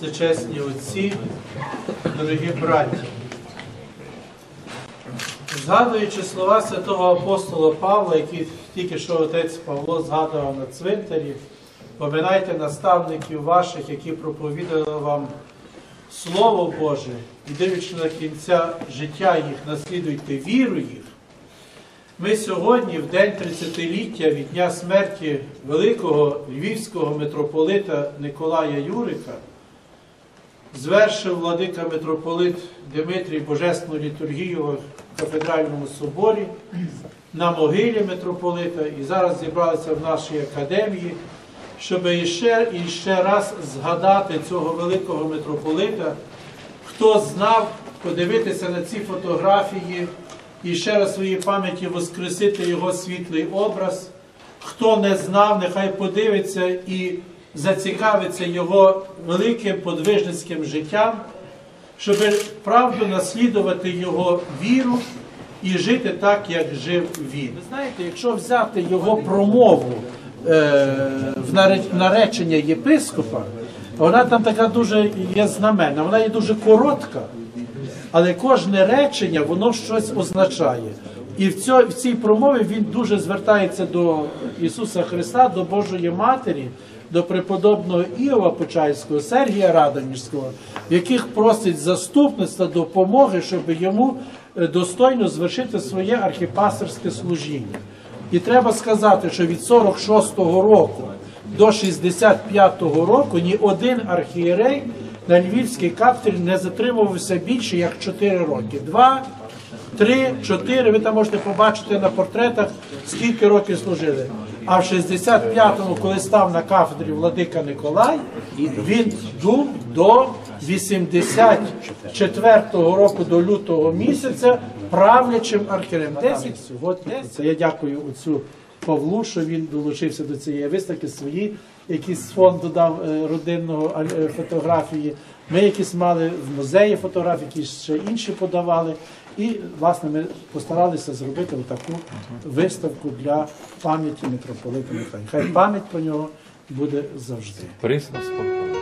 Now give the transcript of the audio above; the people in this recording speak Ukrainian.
всечесні отці, дорогі браті. Згадуючи слова святого апостола Павла, які тільки що отець Павло згадував на цвинтарі, поминайте наставників ваших, які проповідали вам Слово Боже, і дивлячись на кінця життя їх, наслідуйте віру їх. Ми сьогодні, в день 30-ліття від дня смерті великого львівського митрополита Николая Юрика, звершив владика митрополит Дмитрій Божественну літургію в кафедральному соборі на могилі митрополита. І зараз зібралися в нашій академії, щоб іще, ще раз згадати цього великого митрополита. Хто знав, подивитися на ці фотографії і ще раз в своїй пам'яті воскресити його світлий образ. Хто не знав, нехай подивиться і зацікавиться його великим подвижницьким життям, щоб правду наслідувати його віру і жити так, як жив він. Ви знаєте, якщо взяти його промову е, наречення єпископа, вона там така дуже є знаменна, вона є дуже коротка. Але кожне речення воно щось означає. І в, цій промові він дуже звертається до Ісуса Христа, до Божої Матері, до преподобного Іова Почаївського, Сергія Радонежського, яких просить заступництва, допомоги, щоб йому е, достойно звершити своє архіпастерське служіння. І треба сказати, що від 46-го року до 65-го року ні один архієрей на Львівській кафедрі не затримувався більше як 4 роки. Два, три, чотири. Ви там можете побачити на портретах, скільки років служили. А в 65-му, коли став на кафедрі владика Николай, він був до 84-го року, до лютого місяця, правлячим архієреєм. 10 сьогодні. Це я дякую отцю Павлу, що він долучився до цієї виставки свої. Якийсь фонд додав е, родинного е, фотографії. Ми якісь мали в музеї фотографії, якісь ще інші подавали. І, власне, ми постаралися зробити таку виставку для пам'яті митрополита Михайла. Хай пам'ять про нього буде завжди. Присно спокійно.